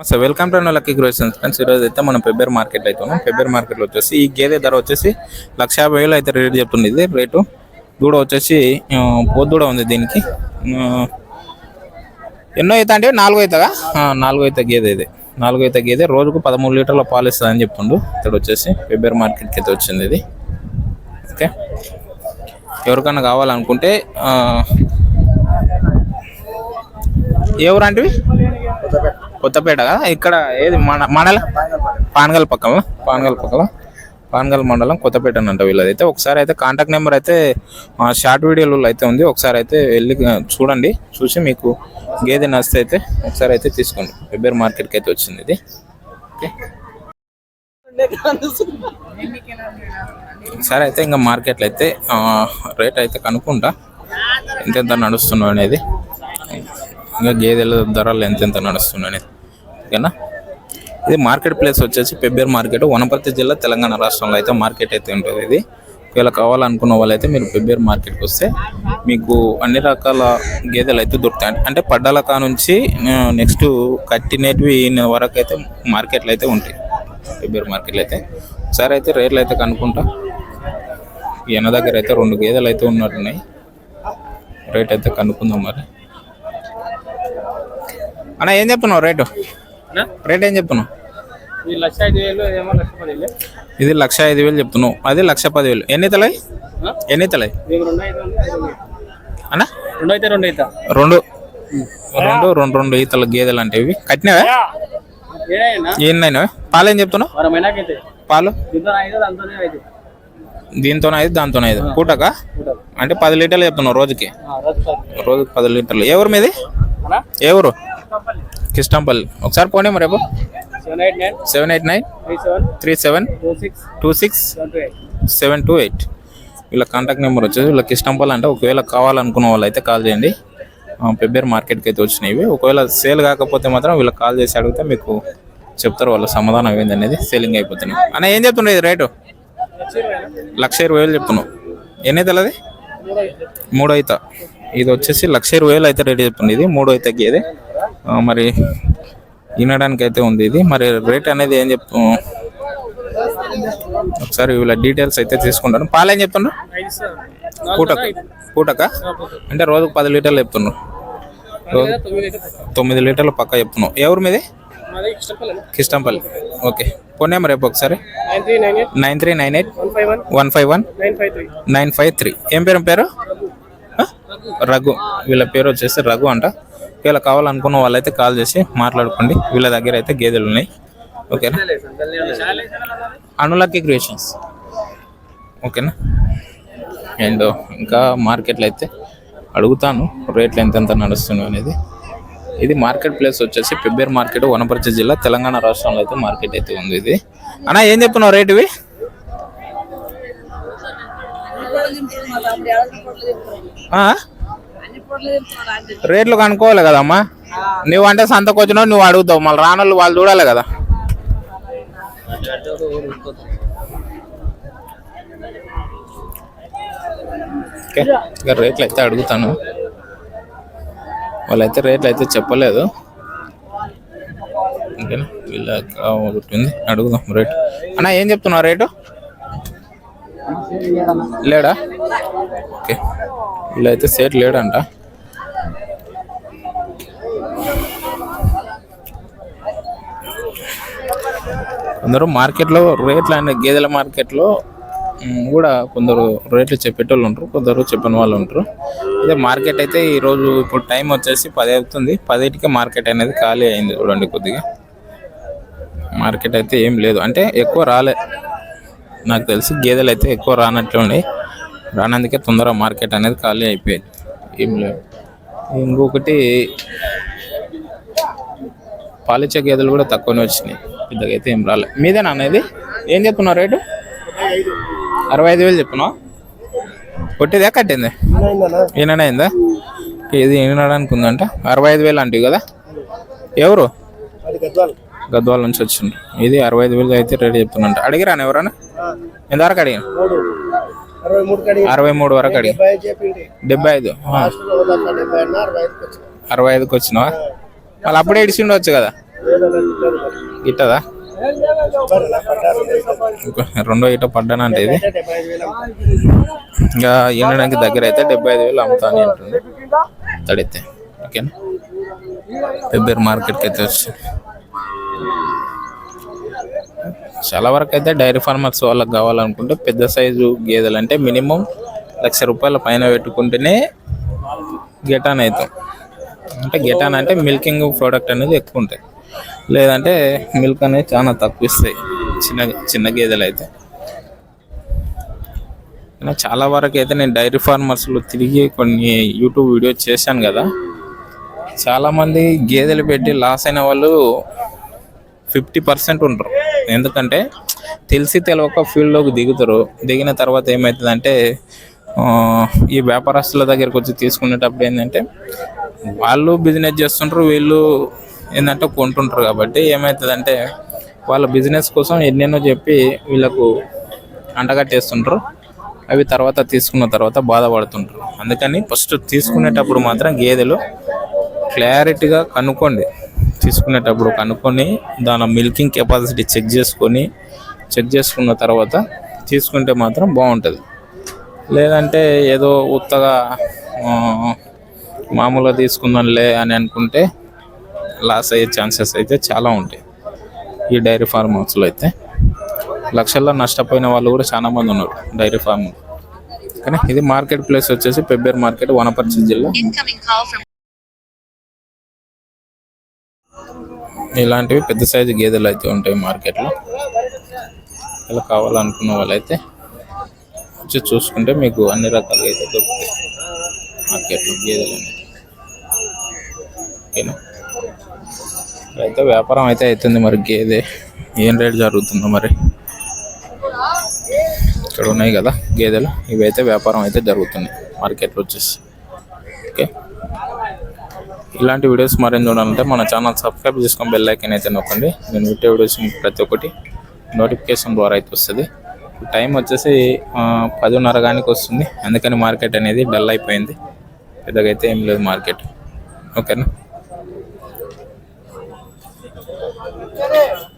నమస్తే welcome to lucky grocens friends ఈరోజు అయితే మనం ఫెబ్రవరి మార్కెట్ అయితే ఉన్నాం. ఫెబ్రవరి మార్కెట్లో వచ్చేసి ఈ గేదె ధర వచ్చేసి లక్ష యాభై వేలు అయితే రేట్ చెప్తుంది. ఇది రేటు. దూడ వచ్చేసి ఆ, ఉంది దీనికి. ఎన్నో అవుతా అంటే నాలుగో అవుతుందా? నాలుగో అయితే గేదె ఇది. నాలుగో అయితే గేదె. రోజుకు పదమూడు లీటర్ల పాలు ఇస్తుంది అని చెప్తుండు. ఇక్కడ వచ్చేసి పెబ్బేర్ మార్కెట్కి అయితే వచ్చింది ఇది. ఓకే. ఎవరికన్నా కావాలనుకుంటే ఎవరంటివి కొత్తపేట కదా? ఇక్కడ ఏది? మన మండల పానగల్ పక్కన? పానగల్ పక్కన? పానగల్ మండలం కొత్తపేట అని అంట వీళ్ళది. అయితే ఒకసారి అయితే కాంటాక్ట్ నెంబర్ అయితే షార్ట్ వీడియోలో అయితే ఉంది. ఒకసారి అయితే వెళ్ళి చూడండి. చూసి మీకు గేదె నచ్చితే అయితే ఒకసారి అయితే తీసుకోండి. వెబ్బేర్ మార్కెట్కి అయితే వచ్చింది ఇది. ఓకే. సరే అయితే ఇంకా మార్కెట్లో అయితే రేట్ అయితే కనుక్కుంటా. ఎంతెంత నడుస్తున్నావు అనేది ఇంకా గేదెల ధరలు ఎంతెంత నడుస్తున్నాయి ఓకేనా? ఇది మార్కెట్ ప్లేస్ వచ్చేసి పెబ్బేర్ మార్కెట్ వనపర్తి జిల్లా తెలంగాణ రాష్ట్రంలో అయితే మార్కెట్ అయితే ఉంటుంది ఇది. ఒకవేళ కావాలనుకున్న వాళ్ళైతే మీరు పెబ్బేర్ మార్కెట్కి వస్తే మీకు అన్ని రకాల గేదెలు అయితే దొరుకుతాయి. అంటే పడ్డాల కా నుంచి నెక్స్ట్ కట్టినవి వరకు అయితే మార్కెట్లు అయితే ఉంటాయి. పెబ్బేర్ మార్కెట్లు అయితే. ఒకసారి అయితే రేట్లు అయితే కనుక్కుంటా. ఈయన దగ్గర అయితే రెండు గేదెలు అయితే ఉన్నట్టున్నాయి. రేట్ అయితే కనుక్కుందాం మరి. అన్న ఏం చెప్తున్నావు రేటు? రేట్ ఏం చెప్తున్నావు? ఇది లక్ష ఐదు వేలు చెప్తున్నావు. అది లక్ష పదివేలు. ఎన్ని తలై? ఎన్ని తలై? అయితే అన్న? రెండు అయితే రెండు అయితే రెండు. రెండు రెండు రెండు ఈతల గేదెలు అంటే ఇవి. కట్టినవా? ఎన్నైనా పాలు ఏం చెప్తున్నావు? పాలు? దీంతో ఐదు ఐదు. దీంతో ఐదు ఐదు. పూటక? అంటే పది లీటర్లు చెప్తున్నావు రోజుకి. రోజుకి పది. లీటర్లు. ఊరు మీది? ఏ ఊరు కిష్టంపల్లి ఒకసారి పోనీ మరి రేపు seven eight nine three seven two six seven two eight. వీళ్ళ కాంటాక్ట్ నెంబర్ వచ్చేసి వీళ్ళకి ఇష్టం పళ్ళు అంటే ఒకవేళ కావాలనుకున్న వాళ్ళు అయితే కాల్ చేయండి. పెబ్బేర్ మార్కెట్కి అయితే వచ్చినాయి. ఒకవేళ సేల్ కాకపోతే మాత్రం వీళ్ళకి కాల్ చేసి అడిగితే మీకు చెప్తారు వాళ్ళ సమాధానం ఏంది అనేది సేలింగ్ అయిపోతున్నాయి అన్న ఏం చెప్తుండే ఇది రేటు? లక్ష ఇరవై వేలు చెప్తున్నావు. ఎన్ని అవుతుంది మూడు అవుతా ఇది వచ్చేసి లక్ష ఇరవై వేలు అయితే రేట్ చెప్తుంది. ఇది మూడు అయితే గేదే మరి వినడానికి అయితే ఉంది ఇది. మరి రేట్ అనేది ఏం చెప్తు ఒకసారి వీళ్ళ డీటెయిల్స్ అయితే తీసుకుంటాను. పాలు ఏం సార్. పూటక? పూటక? అంటే రోజుకు పది లీటర్లు చెప్తున్నావు రోజు తొమ్మిది లీటర్లు పక్క చెప్తున్నావు. ఎవరి మీది? కిష్టంపల్లి. ఓకే. ఫోన్ నెంబర్ రేపు ఒకసారి. Nine three nine eight. One five one. Nine five three. ఏం పేరు పేరు? రఘు. వీళ్ళ పేరు వచ్చేసి రఘు అంట. ఒకవేళ కావాలనుకున్న వాళ్ళైతే కాల్ చేసి మాట్లాడుకోండి. వీళ్ళ దగ్గర అయితే గేదెలు ఉన్నాయి. ఓకేనా? అనులక్కి క్రియేషన్స్. ఓకేనా? అండ్ ఇంకా మార్కెట్లో అయితే అడుగుతాను రేట్లు ఎంతెంత నడుస్తున్నాయి అనేది. ఇది మార్కెట్ ప్లేస్ వచ్చేసి పెబ్బేర్ మార్కెట్ వనపర్తి జిల్లా తెలంగాణ రాష్ట్రంలో అయితే మార్కెట్ అయితే ఉంది ఇది. అన్నా ఏం చెప్తున్నావు రేట్ ఇవి? ఆ? రేట్లు కనుక్కోవాలి కదమ్మా. నువ్వు అంటే సంతకు వచ్చినావు నువ్వు అడుగుతావు. మళ్ళీ రానోళ్ళు వాళ్ళు చూడాలి కదా. ఇక రేట్లు అయితే అడుగుతాను. వాళ్ళైతే రేట్లు అయితే చెప్పలేదు. ఓకేనా? ఇలా అడుగుదాం రేట్. అన్న ఏం చెప్తున్నావు రేటు? లేడా? ఓకే. వీళ్ళైతే సేట్ లేడంట. కొందరు మార్కెట్లో రేట్లు అనే గేదెల మార్కెట్లో కూడా కొందరు రేట్లు చెప్పేటోళ్ళు ఉంటారు. కొందరు చెప్పని వాళ్ళు ఉంటారు. అదే మార్కెట్ అయితే ఈరోజు ఇప్పుడు టైం వచ్చేసి పది అవుతుంది. పదిటికే మార్కెట్ అనేది ఖాళీ అయింది చూడండి కొద్దిగా. మార్కెట్ అయితే ఏం లేదు. అంటే ఎక్కువ రాలే. నాకు తెలిసి గేదెలు అయితే ఎక్కువ రానట్లే ఉన్నాయి. రానందుకే తొందరగా మార్కెట్ అనేది ఖాళీ అయిపోయింది. ఏం లేదు. ఇంకొకటి పాలిచ్చే గేదెలు కూడా తక్కువనే వచ్చినాయి. పెద్దగా అయితే ఏం రాలే. మీదేనా అనేది ఏం చెప్తున్నావు రేటు? అరవై ఐదు వేలు చెప్పున్నావు కొట్టేదే కట్టింది? ఈయననే అయిందా? ఇది ఈనడానికి ఉందంట. అరవై ఐదు వేలు అంటివి కదా? ఎవరు? గద్వాల నుంచి వచ్చిండ్రు ఇది అరవై ఐదు వేలు అయితే రేట్ చెప్తున్నంట. అడిగిరాను ఎవరన్నా? ఎంతవరకు అడిగాను అరవై మూడు. వరకు అడిగి డెబ్బై ఐదు అరవై ఐదుకి వచ్చినావా? వాళ్ళు అప్పుడే ఇడిచిండవచ్చు కదా? గిట్టదా రెండో ఇట పడ్డానంటే ఇది? ఇంకా ఈనడానికి దగ్గర అయితే డెబ్బై ఐదు వేలు అమ్ముతా అని అంటుంది. తడితే. ఓకేనా? పెబ్బేరు మార్కెట్కి అయితే వచ్చి. చాలా వరకు అయితే డైరీ ఫార్మర్స్ వాళ్ళకి కావాలనుకుంటే పెద్ద సైజు గేదెలు అంటే మినిమం లక్ష రూపాయల పైన పెట్టుకుంటేనే గెటాన్ అవుతాం అంటే గెటాన్ అంటే మిల్కింగ్ ప్రోడక్ట్ అనేది ఎక్కువ ఉంటుంది లేదంటే మిల్క్ అనేది చాలా తక్కువ ఇస్తాయి చిన్న చిన్న గేదెలు అయితే చాలా వరకు అయితే నేను డైరీ ఫార్మర్స్లో తిరిగి కొన్ని యూట్యూబ్ వీడియోస్ చేశాను కదా. చాలామంది గేదెలు పెట్టి లాస్ అయిన వాళ్ళు ఫిఫ్టీ పర్సెంట్ ఉంటారు. ఎందుకంటే తెలిసి తెలియక ఫీల్డ్లోకి దిగుతారు. దిగిన తర్వాత ఏమవుతుందంటే ఈ వ్యాపారస్తుల దగ్గరికి వచ్చి తీసుకునేటప్పుడు ఏంటంటే వాళ్ళు బిజినెస్ చేస్తుంటారు వీళ్ళు ఏంటంటే కొంటుంటారు కాబట్టి ఏమవుతుందంటే వాళ్ళ బిజినెస్ కోసం ఎన్నెన్నో చెప్పి వీళ్ళకు అంటగట్టేస్తుంటారు అవి తర్వాత తీసుకున్న తర్వాత బాధపడుతుంటారు. అందుకని ఫస్ట్ తీసుకునేటప్పుడు మాత్రం గేదెలు క్లారిటీగా కనుక్కోండి. తీసుకునేటప్పుడు కనుక్కొని దాని మిల్కింగ్ కెపాసిటీ చెక్ చేసుకొని చెక్ చేసుకున్న తర్వాత తీసుకుంటే మాత్రం బాగుంటుంది. లేదంటే ఏదో ఉత్తగా మామూలుగా తీసుకుందాంలే అని అనుకుంటే లాస్ అయ్యే ఛాన్సెస్ అయితే చాలా ఉంటాయి. ఈ డైరీ ఫార్మ్ హౌస్లో అయితే లక్షల్లో నష్టపోయిన వాళ్ళు కూడా చాలా మంది ఉన్నారు డైరీ ఫార్మ్. కానీ ఇది మార్కెట్ ప్లేస్ వచ్చేసి పెబ్బేర్ మార్కెట్ వనపర్తి జిల్లా. ఇలాంటివి పెద్ద సైజు గేదెలు అయితే ఉంటాయి మార్కెట్లో. ఇలా కావాలనుకున్న వాళ్ళైతే వచ్చి చూసుకుంటే మీకు అన్ని రకాలుగా అయితే దొరుకుతాయి మార్కెట్లో గేదెలు అనేది ఓకేనా? అయితే వ్యాపారం అయితే అవుతుంది మరి. గేదె ఏం రేట్ జరుగుతుందో మరి. ఇక్కడ ఉన్నాయి కదా గేదెలు. ఇవి అయితే వ్యాపారం అయితే జరుగుతుంది మార్కెట్లో వచ్చేసి. ఓకే. ఇలాంటి వీడియోస్ మరేం చూడాలంటే మన ఛానల్ సబ్స్క్రైబ్ చేసుకొని బెల్ ఐకన్ అయితే నొక్కండి. నేను పెట్టే వీడియోస్ ప్రతి ఒక్కటి నోటిఫికేషన్ ద్వారా అయితే వస్తుంది. టైం వచ్చేసి పదిన్నర కానీ వస్తుంది. అందుకని మార్కెట్ అనేది డల్ అయిపోయింది. పెద్దగా అయితే ఏం లేదు మార్కెట్. ఓకేనా? それで